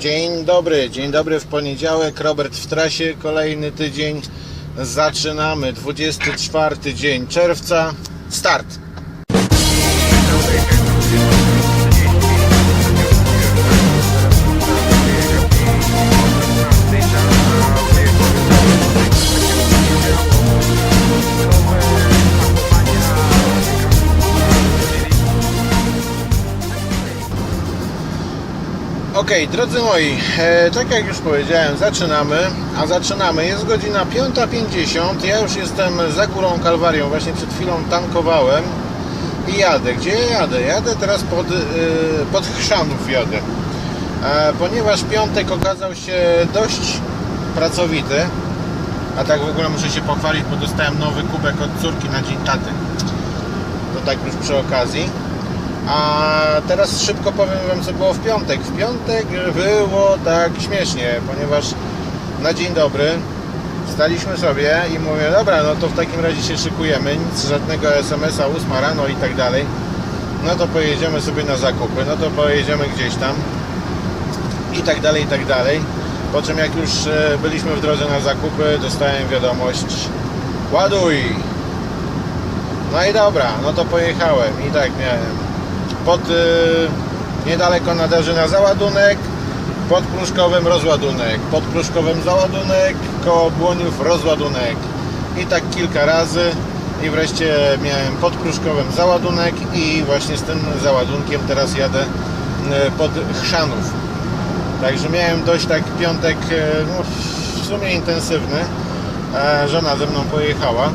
Dzień dobry, dzień dobry w poniedziałek. Robert w trasie, kolejny tydzień. Zaczynamy 24 dzień czerwca. Start. Okej, drodzy moi, e, tak jak już powiedziałem, zaczynamy, a zaczynamy, jest godzina 5.50, ja już jestem za górą Kalwarią, właśnie przed chwilą tankowałem i jadę. Gdzie ja jadę? Jadę teraz pod, e, pod Chrzanów jadę, e, ponieważ piątek okazał się dość pracowity, a tak w ogóle muszę się pochwalić, bo dostałem nowy kubek od córki na dzień taty. To tak już przy okazji. A teraz szybko powiem Wam, co było w piątek. W piątek było tak śmiesznie, ponieważ na dzień dobry staliśmy sobie i mówię, dobra, no to w takim razie się szykujemy, nic, żadnego SMS-a, 8 rano i tak dalej. No to pojedziemy sobie na zakupy, no to pojedziemy gdzieś tam i tak dalej, i tak dalej. Po czym jak już e, byliśmy w drodze na zakupy, dostałem wiadomość, ładuj! No i dobra, no to pojechałem i tak miałem pod y, niedaleko Nadarzyna załadunek, pod Pruszkowem rozładunek, pod Pruszkowem załadunek, koło Błoniów rozładunek i tak kilka razy i wreszcie miałem pod Pruszkowem załadunek i właśnie z tym załadunkiem teraz jadę y, pod Chrzanów. Także miałem dość tak piątek y, no, w sumie intensywny. E, Żona ze mną pojechała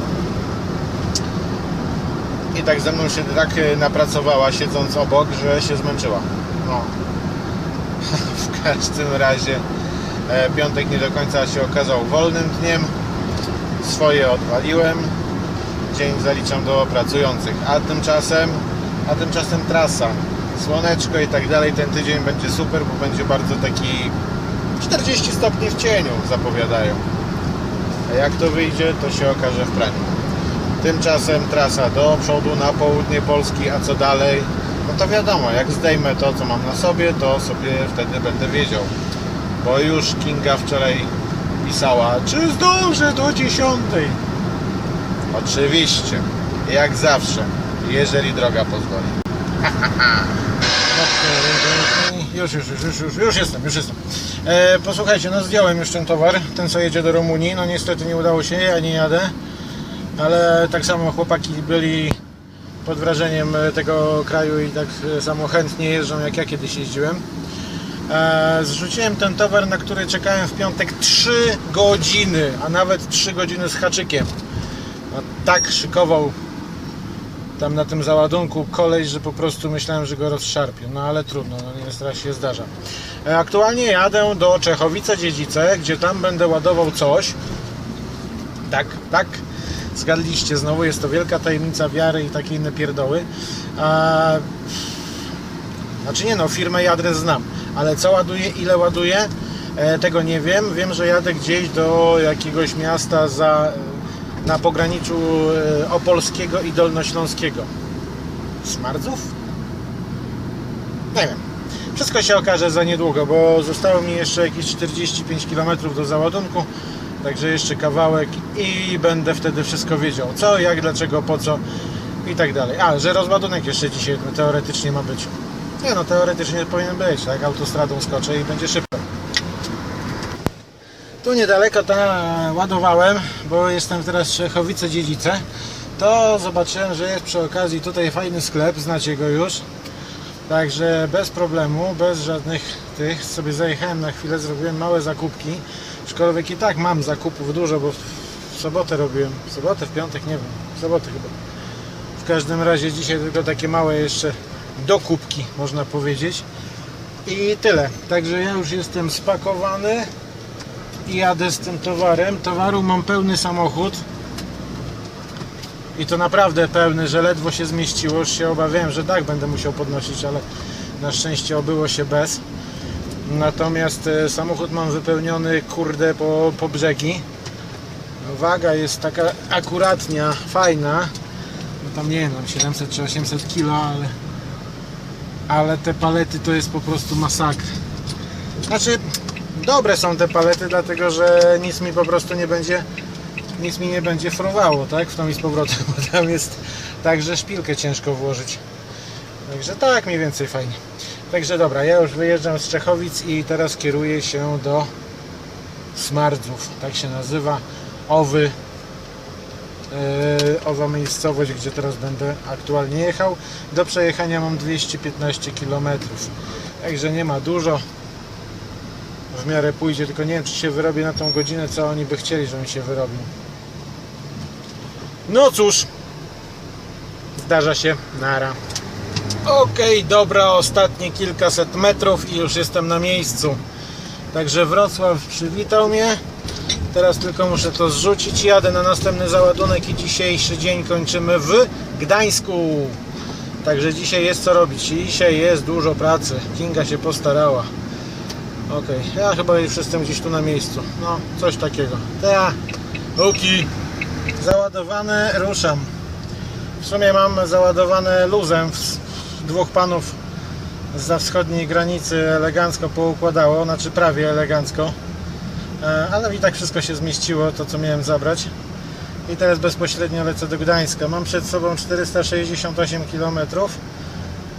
i tak ze mną się tak e, napracowała siedząc obok, że się zmęczyła. No. w każdym razie e, piątek nie do końca się okazał wolnym dniem. Swoje odwaliłem. Dzień zaliczam do pracujących. A tymczasem, a tymczasem trasa, słoneczko i tak dalej. Ten tydzień będzie super, bo będzie bardzo taki 40 stopni w cieniu zapowiadają. A jak to wyjdzie, to się okaże w praniu. Tymczasem trasa do przodu na południe Polski, a co dalej? No to wiadomo, jak zdejmę to, co mam na sobie, to sobie wtedy będę wiedział. Bo już Kinga wczoraj pisała, czy zdążę do dziesiątej? Oczywiście, jak zawsze, jeżeli droga pozwoli. Już, już, już, już, już, już jestem, już jestem. E, posłuchajcie, no zdjąłem już ten towar, ten co jedzie do Rumunii. No niestety nie udało się, ja nie jadę ale tak samo chłopaki byli pod wrażeniem tego kraju i tak samo chętnie jeżdżą jak ja kiedyś jeździłem. E, Zrzuciłem ten towar, na który czekałem w piątek 3 godziny, a nawet 3 godziny z haczykiem. No, tak szykował tam na tym załadunku koleś, że po prostu myślałem, że go rozszarpię. No ale trudno, no niestety się zdarza. E, Aktualnie jadę do Czechowice-Dziedzice, gdzie tam będę ładował coś. Tak, tak zgadliście, znowu jest to wielka tajemnica wiary i takie inne pierdoły. A... Znaczy nie no, firmę i adres znam, ale co ładuję, ile ładuję, e, tego nie wiem. Wiem, że jadę gdzieś do jakiegoś miasta za, na pograniczu e, opolskiego i dolnośląskiego. Smardzów? Nie wiem. Wszystko się okaże za niedługo, bo zostało mi jeszcze jakieś 45 km do załadunku. Także jeszcze kawałek i będę wtedy wszystko wiedział. Co, jak, dlaczego, po co i tak dalej. A, że rozładunek jeszcze dzisiaj teoretycznie ma być. Nie no, teoretycznie powinien być, tak? Autostradą skoczę i będzie szybko. Tu niedaleko ta ładowałem, bo jestem teraz w Czechowice Dziedzice. To zobaczyłem, że jest przy okazji tutaj fajny sklep, znacie go już. Także bez problemu, bez żadnych tych, sobie zajechałem na chwilę, zrobiłem małe zakupki. Aczkolwiek i tak mam zakupów dużo, bo w sobotę robiłem, w sobotę, w piątek, nie wiem, w sobotę chyba. W każdym razie dzisiaj tylko takie małe jeszcze dokupki, można powiedzieć. I tyle. Także ja już jestem spakowany i jadę z tym towarem. Towaru mam pełny samochód. I to naprawdę pełny, że ledwo się zmieściło. Już się obawiałem, że tak będę musiał podnosić, ale na szczęście obyło się bez. Natomiast e, samochód mam wypełniony kurde po, po brzegi. Waga jest taka akuratnia, fajna. No tam nie wiem, 700 czy 800 kg, ale, ale te palety to jest po prostu masakra. Znaczy, dobre są te palety, dlatego że nic mi po prostu nie będzie nic mi nie będzie fruwało, tak? W tą i z powrotem, bo tam jest tak, że szpilkę ciężko włożyć. Także tak mniej więcej fajnie. Także dobra, ja już wyjeżdżam z Czechowic i teraz kieruję się do Smardzów, tak się nazywa, Owy, yy, owa miejscowość, gdzie teraz będę aktualnie jechał. Do przejechania mam 215 km, także nie ma dużo. W miarę pójdzie, tylko nie wiem, czy się wyrobię na tą godzinę, co oni by chcieli, żebym się wyrobił. No cóż, zdarza się, nara. Okej, dobra, ostatnie kilkaset metrów i już jestem na miejscu. Także Wrocław przywitał mnie. Teraz tylko muszę to zrzucić. Jadę na następny załadunek i dzisiejszy dzień kończymy w Gdańsku. Także dzisiaj jest co robić. Dzisiaj jest dużo pracy. Kinga się postarała. Okej, ja chyba już jestem gdzieś tu na miejscu. No, coś takiego. Ja, Oki. Załadowane, ruszam. W sumie mam załadowane luzem. Dwóch panów za wschodniej granicy elegancko poukładało, znaczy prawie elegancko. E, Ale i tak wszystko się zmieściło, to co miałem zabrać. I teraz bezpośrednio lecę do Gdańska. Mam przed sobą 468 km.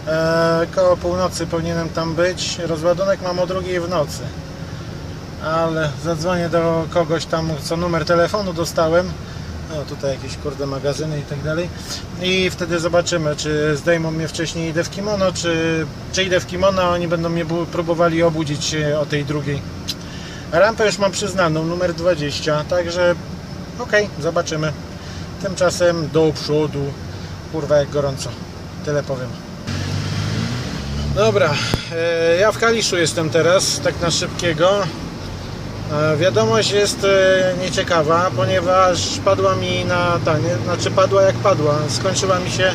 E, koło północy powinienem tam być. Rozładunek mam o drugiej w nocy. Ale zadzwonię do kogoś tam, co numer telefonu dostałem. No tutaj jakieś kurde magazyny i tak dalej. I wtedy zobaczymy, czy zdejmą mnie wcześniej idę w kimono, czy, czy idę w kimono, a oni będą mnie próbowali obudzić o tej drugiej. Rampę już mam przyznaną, numer 20, także okej, zobaczymy. Tymczasem do przodu. Kurwa jak gorąco. Tyle powiem. Dobra, e, ja w Kaliszu jestem teraz, tak na szybkiego. E, Wiadomość jest e, nieciekawa, ponieważ padła mi na tanie, znaczy padła jak padła, skończyła mi się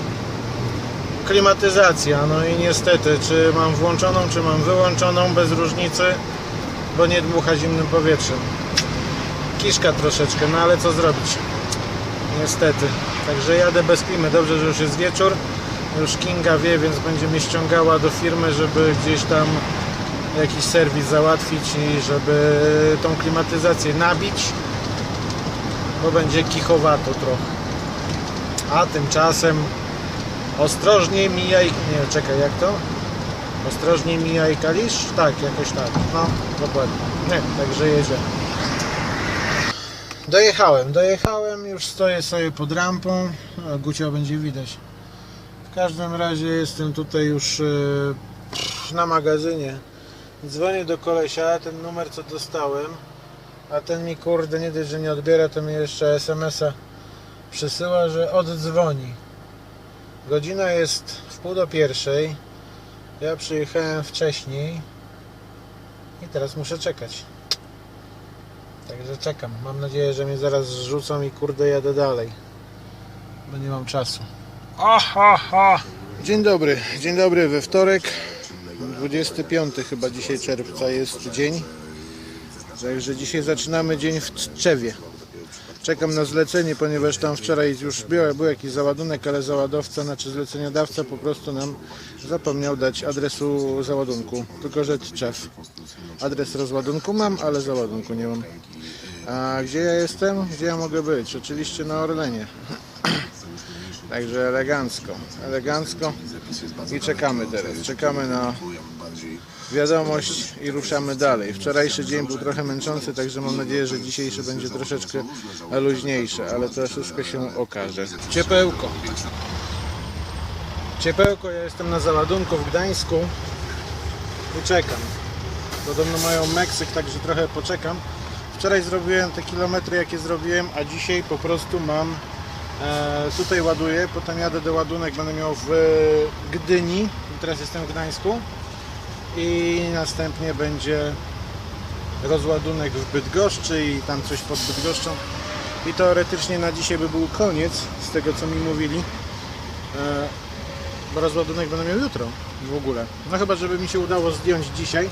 klimatyzacja, no i niestety, czy mam włączoną, czy mam wyłączoną, bez różnicy, bo nie dmucha zimnym powietrzem. Kiszka troszeczkę, no ale co zrobić? Niestety. Także jadę bez klimy. Dobrze, że już jest wieczór. Już Kinga wie, więc będzie mnie ściągała do firmy, żeby gdzieś tam jakiś serwis załatwić i żeby tą klimatyzację nabić, bo będzie kichowato trochę. A tymczasem ostrożnie mijaj, nie czekaj jak to? Ostrożnie mijaj Kalisz? Tak, jakoś tak. No, dokładnie. Nie, także jedziemy. Dojechałem, dojechałem, już stoję sobie pod rampą. O, Gucia będzie widać. W każdym razie jestem tutaj już yy, na magazynie. Dzwonię do kolesia, ten numer co dostałem, a ten mi kurde nie dość, że nie odbiera, to mi jeszcze SMS-a przysyła, że oddzwoni. Godzina jest w pół do pierwszej. Ja przyjechałem wcześniej i teraz muszę czekać. Także czekam. Mam nadzieję, że mnie zaraz zrzucą i kurde jadę dalej. Bo nie mam czasu. Aha, Dzień dobry. Dzień dobry we wtorek. 25 chyba dzisiaj czerwca jest dzień. Także dzisiaj zaczynamy dzień w Tczewie. Czekam na zlecenie, ponieważ tam wczoraj już był, był jakiś załadunek, ale załadowca, znaczy zleceniodawca po prostu nam zapomniał dać adresu załadunku. Tylko, że Tczew. Adres rozładunku mam, ale załadunku nie mam. A gdzie ja jestem? Gdzie ja mogę być? Oczywiście na Orlenie. Także elegancko, elegancko i czekamy teraz. Czekamy na wiadomość i ruszamy dalej. Wczorajszy dzień był trochę męczący, także mam nadzieję, że dzisiejszy będzie troszeczkę luźniejszy, ale to wszystko się okaże. Ciepełko. Ciepełko, ja jestem na załadunku w Gdańsku i czekam. Podobno mają Meksyk, także trochę poczekam. Wczoraj zrobiłem te kilometry, jakie zrobiłem, a dzisiaj po prostu mam tutaj ładuję, potem jadę do ładunek, będę miał w Gdyni, teraz jestem w Gdańsku i następnie będzie rozładunek w Bydgoszczy i tam coś pod Bydgoszczą. I teoretycznie na dzisiaj by był koniec z tego co mi mówili. E, bo rozładunek będę miał jutro w ogóle. No chyba żeby mi się udało zdjąć dzisiaj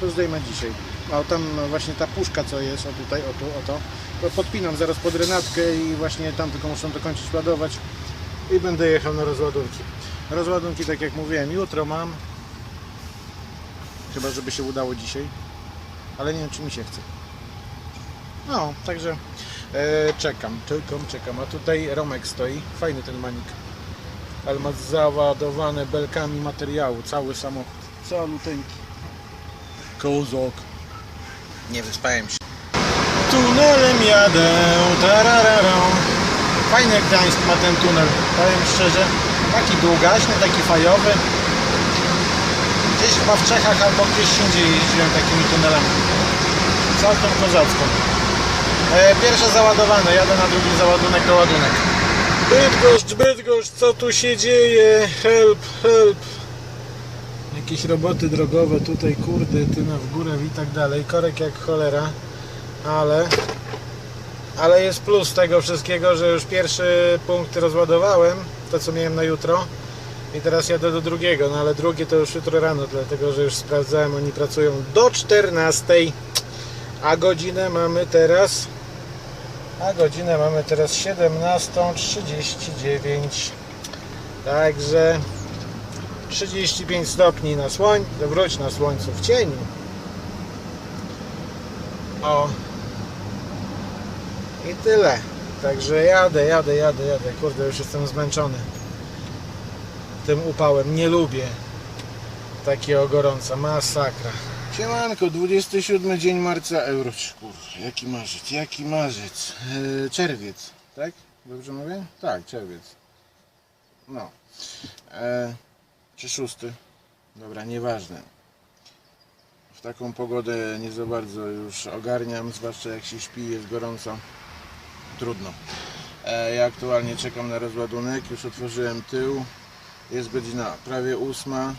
to zdejmę dzisiaj a tam właśnie ta puszka co jest o tutaj, o tu, o to to podpinam zaraz pod renatkę i właśnie tam tylko muszę dokończyć ładować i będę jechał na rozładunki rozładunki tak jak mówiłem jutro mam Chyba, żeby się udało dzisiaj. Ale nie wiem, czy mi się chce. No, także e, czekam, czekam, czekam. A tutaj Romek stoi. Fajny ten manik. Ale ma załadowane belkami materiału. Cały samochód. Caluteńki. Kozok. Nie wyspałem się. Tunelem jadę. Tararara. Fajny Gdańsk ma ten tunel. Powiem szczerze. Taki długaśny, taki fajowy. Gdzieś chyba w Czechach albo gdzieś indziej jeździłem takimi tunelami. Całkiem kozacko. E, pierwsze załadowane, jadę na drugi załadunek do ładunek. Bydgoszcz, Bydgoszcz, co tu się dzieje? Help, help. Jakieś roboty drogowe tutaj, kurde, tyna w górę i tak dalej. Korek jak cholera, ale ale jest plus tego wszystkiego, że już pierwszy punkt rozładowałem, to co miałem na jutro i teraz jadę do drugiego, no ale drugie to już jutro rano, dlatego że już sprawdzałem, oni pracują do 14, a godzinę mamy teraz a godzinę mamy teraz 17.39 także 35 stopni na słońcu, wróć na słońcu w cieniu o i tyle. Także jadę, jadę, jadę, jadę. Kurde, już jestem zmęczony tym upałem. Nie lubię takiego gorąca. Masakra. Siemanko, 27 dzień marca euro. Kurde, jaki marzec, jaki marzec. Eee, czerwiec, tak? Dobrze mówię? Tak, czerwiec. No. Eee, czy szósty? Dobra, nieważne. W taką pogodę nie za bardzo już ogarniam, zwłaszcza jak się śpi, jest gorąco trudno. E, Ja aktualnie czekam na rozładunek, już otworzyłem tył. Jest godzina prawie ósma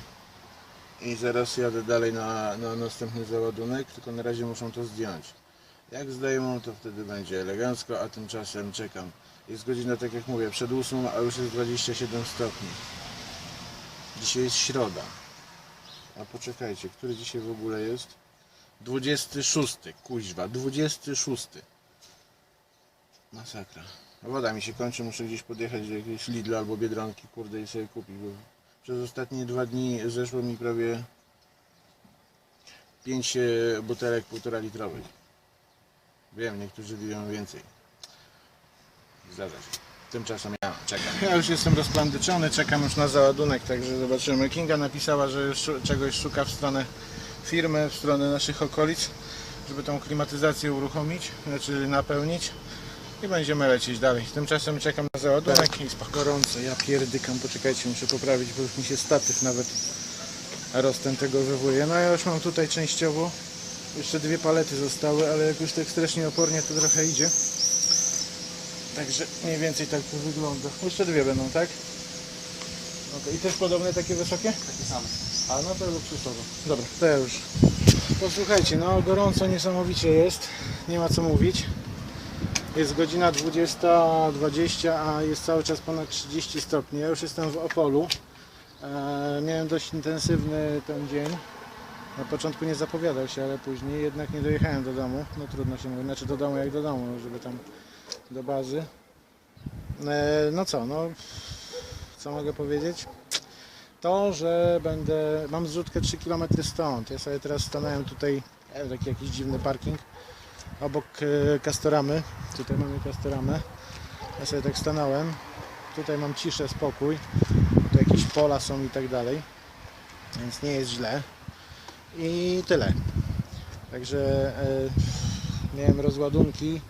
i zaraz jadę dalej na, na następny załadunek, tylko na razie muszą to zdjąć. Jak zdejmą, to wtedy będzie elegancko, a tymczasem czekam. Jest godzina, tak jak mówię, przed ósmą, a już jest 27 stopni. Dzisiaj jest środa. A poczekajcie, który dzisiaj w ogóle jest? 26, kuźwa, 26. Masakra. Woda mi się kończy, muszę gdzieś podjechać do jakiegoś Lidla albo Biedronki, kurde, i sobie kupić, bo przez ostatnie dwa dni zeszło mi prawie 5 butelek półtora litrowych. Wiem, niektórzy liją więcej. Zdarza się. Tymczasem ja czekam. Ja już jestem rozplandyczony, czekam już na załadunek, także zobaczymy. Kinga napisała, że czegoś szuka w stronę firmy, w stronę naszych okolic, żeby tą klimatyzację uruchomić, znaczy napełnić i będziemy lecieć dalej. Tymczasem czekam na załadunek i spoko. Gorąco, ja pierdykam, poczekajcie, muszę poprawić, bo już mi się statyw nawet roztętegowywuje. No ja już mam tutaj częściowo, jeszcze dwie palety zostały, ale jak już tak strasznie opornie to trochę idzie. Także mniej więcej tak to wygląda. Jeszcze dwie będą, tak? Okay. I też podobne takie wysokie? Takie same. A no to luksusowo. Dobra, to ja już. Posłuchajcie, no gorąco niesamowicie jest. Nie ma co mówić. Jest godzina 20.20, a jest cały czas ponad 30 stopni. Ja już jestem w Opolu. E, miałem dość intensywny ten dzień. Na początku nie zapowiadał się, ale później jednak nie dojechałem do domu. No trudno się mówi, znaczy do domu jak do domu, żeby tam do bazy. E, no co, no co mogę powiedzieć? to, że będę, mam zrzutkę 3 km stąd. Ja sobie teraz stanąłem tutaj, wiem, taki jakiś dziwny parking obok e, Castoramy. Tutaj mamy Castoramę. Ja sobie tak stanąłem. Tutaj mam ciszę, spokój. Tu jakieś pola są i tak dalej. Więc nie jest źle. I tyle. Także e, miałem rozładunki.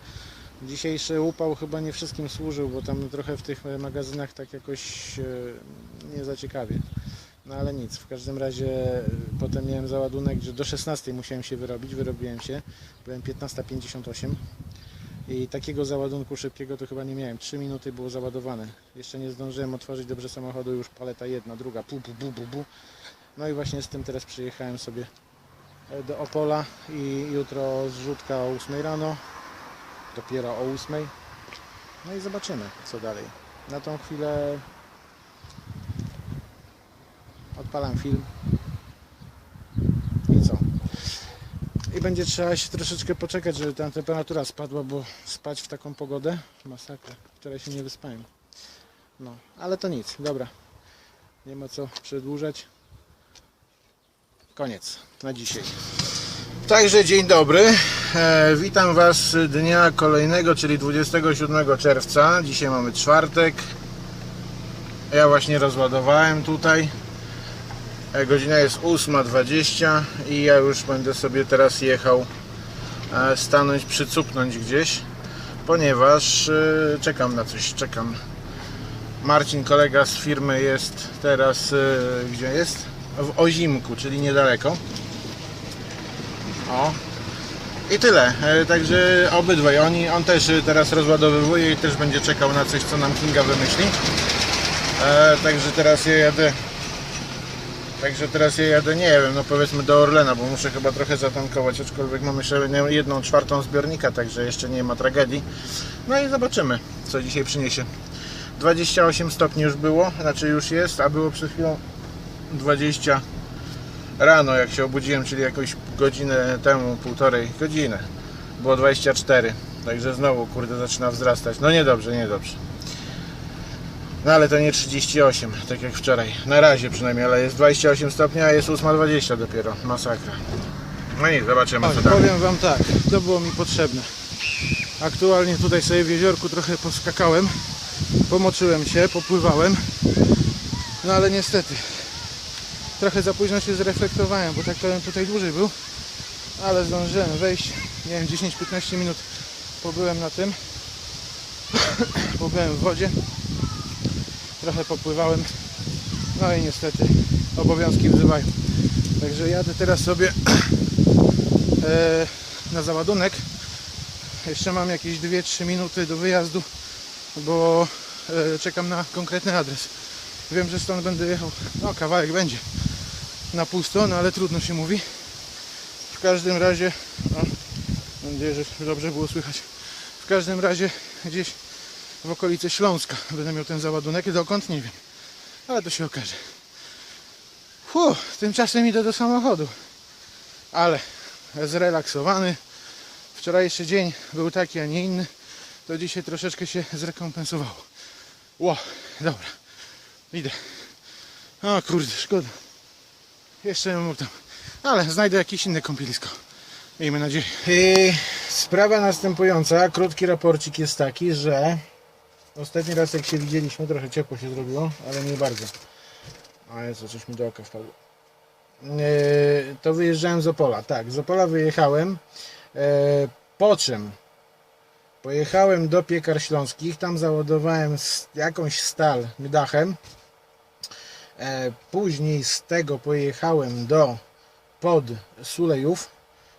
Dzisiejszy upał chyba nie wszystkim służył, bo tam trochę w tych magazynach tak jakoś e, nie za ciekawie. No ale nic, w każdym razie e, potem miałem załadunek, że do 16 musiałem się wyrobić, wyrobiłem się, byłem 15.58 i takiego załadunku szybkiego to chyba nie miałem, 3 minuty było załadowane, jeszcze nie zdążyłem otworzyć dobrze samochodu, już paleta jedna, druga, pu, pu, bu, bu, bu. no i właśnie z tym teraz przyjechałem sobie e, do Opola i jutro zrzutka o 8 rano, dopiero o 8, no i zobaczymy co dalej. Na tą chwilę odpalam film i co? I będzie trzeba się troszeczkę poczekać, żeby ta temperatura spadła, bo spać w taką pogodę masakra. Wczoraj się nie wyspałem. No, ale to nic, dobra. Nie ma co przedłużać. Koniec na dzisiaj. Także dzień dobry. E, witam Was dnia kolejnego, czyli 27 czerwca. Dzisiaj mamy czwartek. Ja właśnie rozładowałem tutaj. E, godzina jest 8.20 i ja już będę sobie teraz jechał e, stanąć, przycupnąć gdzieś, ponieważ czekam na coś, czekam. Marcin, kolega z firmy jest teraz, gdzie jest? W Ozimku, czyli niedaleko. O. I tyle. E, Także obydwaj. Oni, on też teraz rozładowywuje i też będzie czekał na coś, co nam Kinga wymyśli. E, także teraz ja jadę. Także teraz ja jadę, nie wiem, no powiedzmy do Orlena, bo muszę chyba trochę zatankować, aczkolwiek mam jeszcze jedną czwartą zbiornika, także jeszcze nie ma tragedii. No i zobaczymy, co dzisiaj przyniesie. 28 stopni już było, znaczy już jest, a było przed chwilą 20 rano, jak się obudziłem, czyli jakąś godzinę temu, półtorej godziny. Było 24, także znowu, kurde, zaczyna wzrastać. No niedobrze, niedobrze. No ale to nie 38, tak jak wczoraj. Na razie przynajmniej, ale jest 28 stopni, a jest 8.20 dopiero. Masakra. No i zobaczymy co tam. Powiem Wam tak, to było mi potrzebne. Aktualnie tutaj sobie w jeziorku trochę poskakałem, pomoczyłem się, popływałem, no ale niestety trochę za późno się zreflektowałem, bo tak to bym tutaj dłużej był, ale zdążyłem wejść, nie wiem, 10-15 minut pobyłem na tym, pobyłem w wodzie, trochę popływałem, no i niestety obowiązki wzywają. Także jadę teraz sobie e, na załadunek. Jeszcze mam jakieś 2-3 minuty do wyjazdu, bo e, czekam na konkretny adres. Wiem, że stąd będę jechał, no kawałek będzie na pusto, no ale trudno się mówi. W każdym razie, no, mam nadzieję, że dobrze było słychać. W każdym razie gdzieś w okolicy Śląska będę miał ten załadunek, dokąd nie wiem, ale to się okaże. Fu, tymczasem idę do samochodu, ale zrelaksowany. Wczorajszy dzień był taki, a nie inny. To dzisiaj troszeczkę się zrekompensowało. Ło, dobra. Idę. O kurde, szkoda. Jeszcze mam tam. Ale znajdę jakieś inne kąpielisko. Miejmy nadzieję. Sprawa następująca, krótki raporcik jest taki, że ostatni raz jak się widzieliśmy, trochę ciepło się zrobiło, ale nie bardzo. A jest coś mi do oka wpadło. Yy, to wyjeżdżałem z Opola, tak, z Opola wyjechałem, yy, po czym pojechałem do Piekar Śląskich, tam załadowałem jakąś stal dachem, E, później z tego pojechałem do pod Sulejów,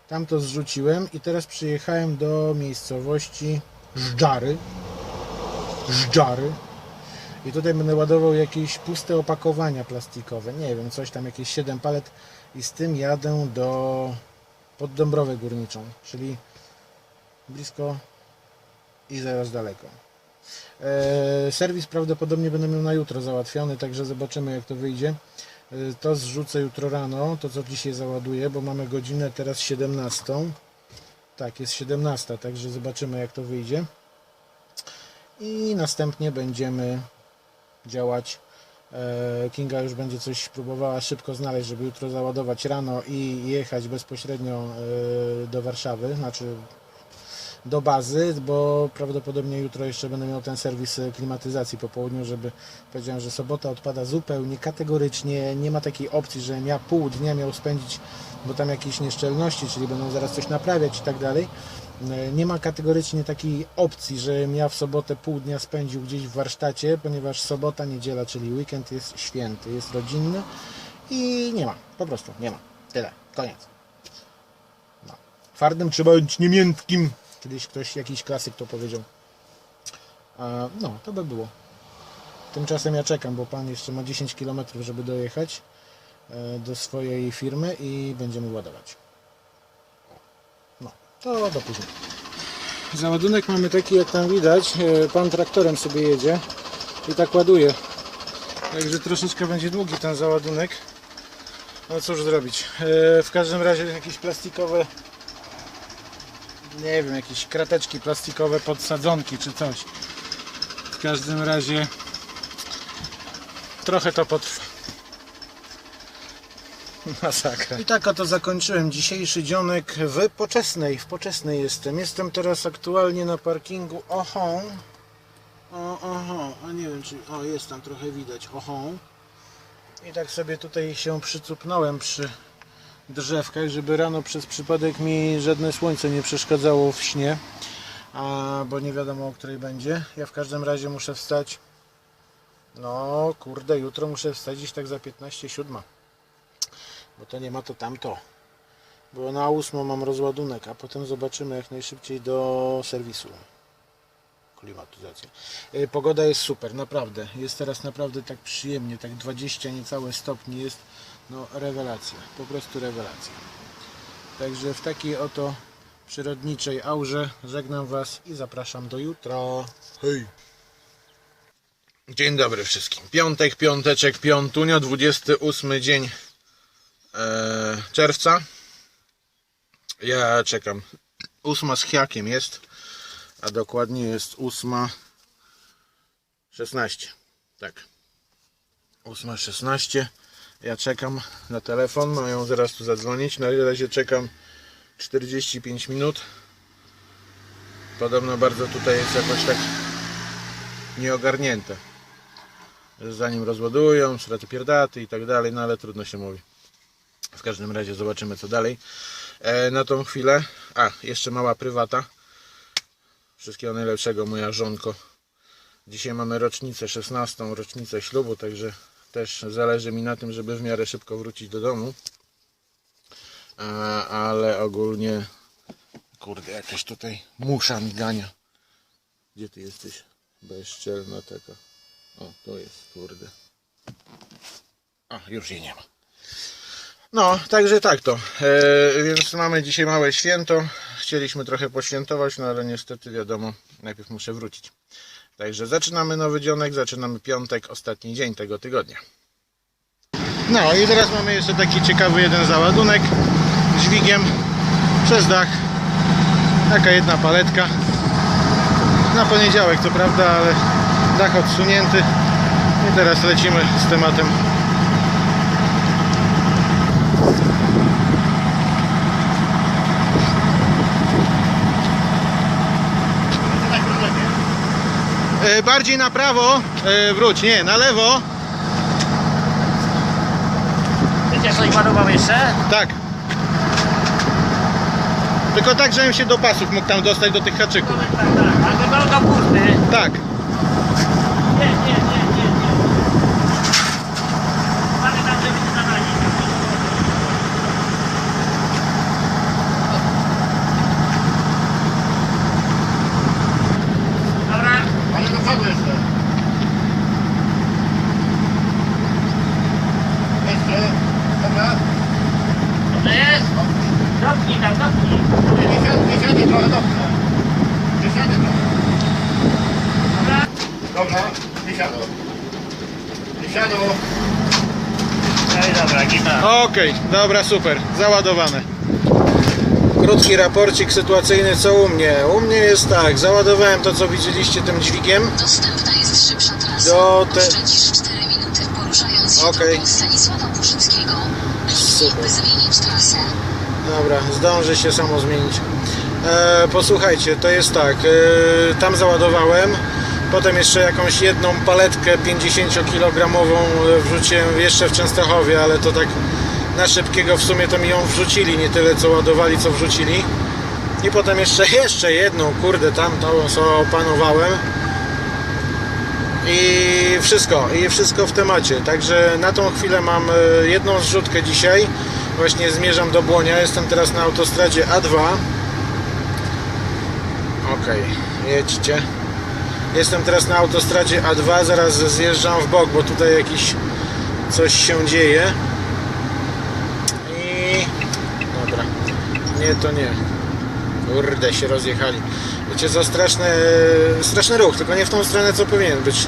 tam to zrzuciłem i teraz przyjechałem do miejscowości Żdżary. Żdżary. I tutaj będę ładował jakieś puste opakowania plastikowe. Nie wiem, coś tam, jakieś 7 palet i z tym jadę do pod Dąbrowę Górniczą, czyli blisko i zaraz daleko. E, serwis prawdopodobnie będę miał na jutro załatwiony, także zobaczymy jak to wyjdzie. E, To zrzucę jutro rano, to co dzisiaj załaduję, bo mamy godzinę teraz 17. Tak, jest 17, także zobaczymy jak to wyjdzie. I następnie będziemy działać. E, Kinga już będzie coś próbowała szybko znaleźć, żeby jutro załadować rano i jechać bezpośrednio do Warszawy, znaczy do bazy, bo prawdopodobnie jutro jeszcze będę miał ten serwis e, klimatyzacji po południu, żeby powiedziałem, że sobota odpada zupełnie kategorycznie, nie ma takiej opcji, że ja pół dnia miał spędzić, bo tam jakieś nieszczelności, czyli będą zaraz coś naprawiać i tak dalej. E, Nie ma kategorycznie takiej opcji, że ja w sobotę pół dnia spędził gdzieś w warsztacie, ponieważ sobota, niedziela, czyli weekend jest święty, jest rodzinny i nie ma, po prostu nie ma. Tyle, koniec. No. Twardym trzeba być niemiętkim. Kiedyś ktoś, jakiś klasyk to powiedział. A, no, to by było. Tymczasem ja czekam, bo pan jeszcze ma 10 km, żeby dojechać e, do swojej firmy i będziemy ładować. No, to do później. Załadunek mamy taki, jak tam widać. E, Pan traktorem sobie jedzie i tak ładuje. Także troszeczkę będzie długi ten załadunek. No cóż zrobić. E, W każdym razie jakieś plastikowe, nie wiem, jakieś krateczki plastikowe, podsadzonki czy coś. W każdym razie trochę to potrwa. Masakra. I tak oto zakończyłem dzisiejszy dzionek w Poczesnej. W Poczesnej jestem. Jestem teraz aktualnie na parkingu Ochą. O, oho, a nie wiem czy... O, jest tam trochę widać. Ochą. I tak sobie tutaj się przycupnąłem przy drzewkach, żeby rano przez przypadek mi żadne słońce nie przeszkadzało w śnie. A, bo nie wiadomo o której będzie. Ja w każdym razie muszę wstać. No, kurde, jutro muszę wstać gdzieś tak za 15.07 bo to nie ma to tamto. Bo na ósmą mam rozładunek, a potem zobaczymy jak najszybciej do serwisu. Klimatyzacja. E, Pogoda jest super, naprawdę. Jest teraz naprawdę tak przyjemnie, tak 20 niecałe stopni jest. No rewelacja, po prostu rewelacja. Także w takiej oto przyrodniczej aurze żegnam Was i zapraszam do jutra. Hej! Dzień dobry wszystkim. Piątek, piąteczek, piątunio, 28 dzień e, czerwca. Ja czekam. Ósma z chiakiem jest, a dokładnie jest ósma 16. Tak. Ósma 16. Ja czekam na telefon, mają zaraz tu zadzwonić. Na razie czekam 45 minut. Podobno bardzo tutaj jest jakoś tak nieogarnięte. Zanim rozładują, straty pierdaty i tak dalej, no ale trudno się mówi. W każdym razie zobaczymy co dalej. E, na tą chwilę. A, jeszcze mała prywata. Wszystkiego najlepszego, moja żonko. Dzisiaj mamy rocznicę, 16. rocznicę ślubu, także też zależy mi na tym, żeby w miarę szybko wrócić do domu. E, ale ogólnie, kurde, jakaś tutaj musza migania. Gdzie ty jesteś? Bezczelna taka. O, to jest, kurde. A, już jej nie ma. No, także tak to. E, więc mamy dzisiaj małe święto. Chcieliśmy trochę poświętować, no ale niestety wiadomo, najpierw muszę wrócić. Także zaczynamy nowy dzionek, zaczynamy piątek, ostatni dzień tego tygodnia. No i teraz mamy jeszcze taki ciekawy jeden załadunek dźwigiem przez dach. Taka jedna paletka. Na poniedziałek to prawda, ale dach odsunięty. I teraz lecimy z tematem Bardziej na prawo, e, wróć, nie, na lewo, coś ładował jeszcze? tak. Tylko tak, żebym się do pasów mógł tam dostać do tych haczyków. Tak, tak, tak. Ale do burty. Tak. Nie, nie. Mamy tam, żeby nie zawalić. Dobra, Ale do przodu jeszcze. Jeszcze, dobra. to jest? Dopnij tam, dopnij. Nie siadę trochę dobrze. Nie siadę trochę. Dobra. Dobra, nie siadę. Nie siadę. No Okej, dobra, super, załadowane. Krótki raporcik sytuacyjny, co u mnie? U mnie jest tak, załadowałem to, co widzieliście tym dźwigiem. Dostępna jest szybsza trasa. Do te- Oszczędzisz 4 minuty poruszając się Okej. drogą Stanisława. Super. By zmienić trasę. Dobra, zdąży się samo zmienić. E, posłuchajcie, to jest tak, e, tam załadowałem, potem jeszcze jakąś jedną paletkę 50-kilogramową wrzuciłem jeszcze w Częstochowie, ale to tak na szybkiego w sumie to mi ją wrzucili, nie tyle co ładowali, co wrzucili. I potem jeszcze, jeszcze jedną, kurde, tam tą sobie opanowałem. I wszystko, i wszystko w temacie. Także na tą chwilę mam e, jedną zrzutkę dzisiaj. Właśnie zmierzam do Błonia. Jestem teraz na autostradzie A2. Ok, jedźcie. Jestem teraz na autostradzie A2. Zaraz zjeżdżam w bok, bo tutaj jakiś coś się dzieje. I dobra. Nie, to nie. Kurde, się rozjechali. Wiecie, za straszny, straszny ruch, tylko nie w tą stronę, co powinien być.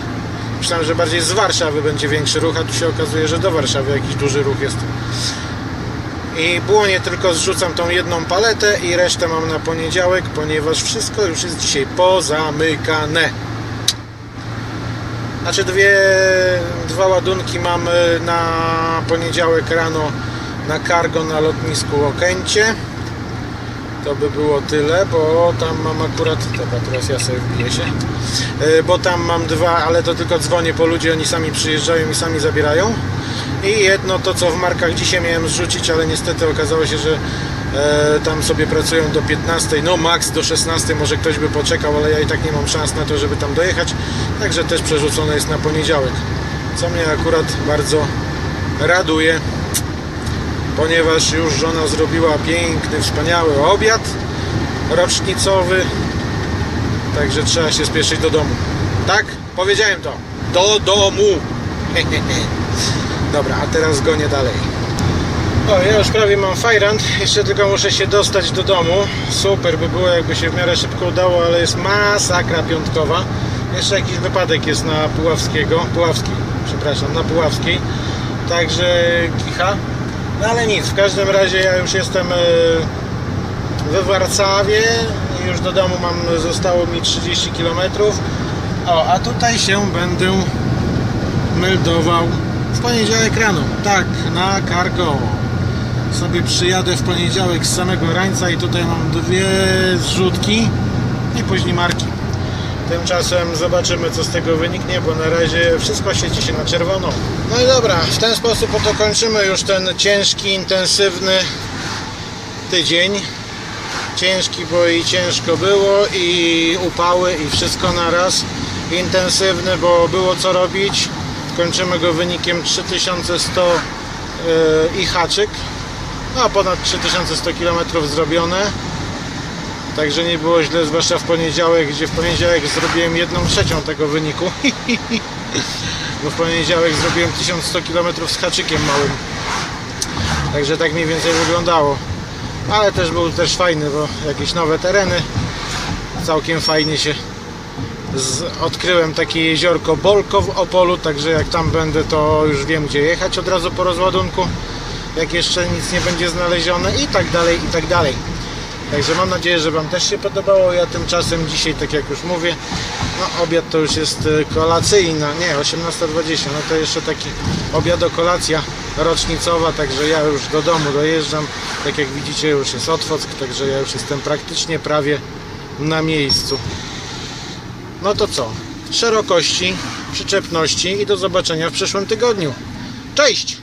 Myślałem, że bardziej z Warszawy będzie większy ruch, a tu się okazuje, że do Warszawy jakiś duży ruch jest. I było nie tylko zrzucam tą jedną paletę i resztę mam na poniedziałek, ponieważ wszystko już jest dzisiaj pozamykane. Znaczy dwie, dwa ładunki mam na poniedziałek rano na cargo na lotnisku Okęcie. To by było tyle, bo tam mam akurat, dobra, teraz ja sobie wbiję się, E, bo tam mam dwa, ale to tylko dzwonię po ludzi, oni sami przyjeżdżają i sami zabierają. I jedno to, co w markach dzisiaj miałem zrzucić, ale niestety okazało się, że tam sobie pracują do 15, no max do 16, może ktoś by poczekał, ale ja i tak nie mam szans na to, żeby tam dojechać, także też przerzucone jest na poniedziałek, co mnie akurat bardzo raduje ponieważ już żona zrobiła piękny, wspaniały obiad rocznicowy. Także trzeba się spieszyć do domu. Tak? Powiedziałem to. Do domu. Dobra, a teraz gonię dalej. O, ja już prawie mam fajrant, jeszcze tylko muszę się dostać do domu. Super by było, jakby się w miarę szybko udało, ale jest masakra piątkowa. Jeszcze jakiś wypadek jest na Puławskiego, Puławskiej, przepraszam, na Puławskiej. Także kicha. No ale nic, w każdym razie ja już jestem e, we Warszawie. Już do domu mam, zostało mi 30 km. O, a tutaj się będę meldował w poniedziałek rano. Tak, na cargo. Sobie przyjadę w poniedziałek z samego rańca i tutaj mam dwie zrzutki i później marki. Tymczasem zobaczymy co z tego wyniknie, bo na razie wszystko świeci się na czerwono. No i dobra, w ten sposób oto kończymy już ten ciężki, intensywny tydzień. Ciężki, bo i ciężko było, i upały, i wszystko naraz. Intensywny, bo było co robić. Kończymy go wynikiem 3100 yy, i haczyk. No, ponad 3100 km zrobione. Także nie było źle, zwłaszcza w poniedziałek, gdzie w poniedziałek zrobiłem jedną trzecią tego wyniku. Bo w poniedziałek zrobiłem 1100 km z haczykiem małym. Także tak mniej więcej wyglądało. Ale też był też fajny, bo jakieś nowe tereny. Całkiem fajnie się z, odkryłem takie jeziorko Bolko w Opolu, także jak tam będę to już wiem gdzie jechać od razu po rozładunku. Jak jeszcze nic nie będzie znalezione i tak dalej, i tak dalej. Także mam nadzieję, że Wam też się podobało. Ja tymczasem dzisiaj, tak jak już mówię, no obiad to już jest e, kolacyjna, nie, 18.20, no to jeszcze taki obiado-kolacja rocznicowa, także ja już do domu dojeżdżam. Tak jak widzicie, już jest Otwock, także ja już jestem praktycznie prawie na miejscu. No to co? Szerokości, przyczepności i do zobaczenia w przyszłym tygodniu. Cześć!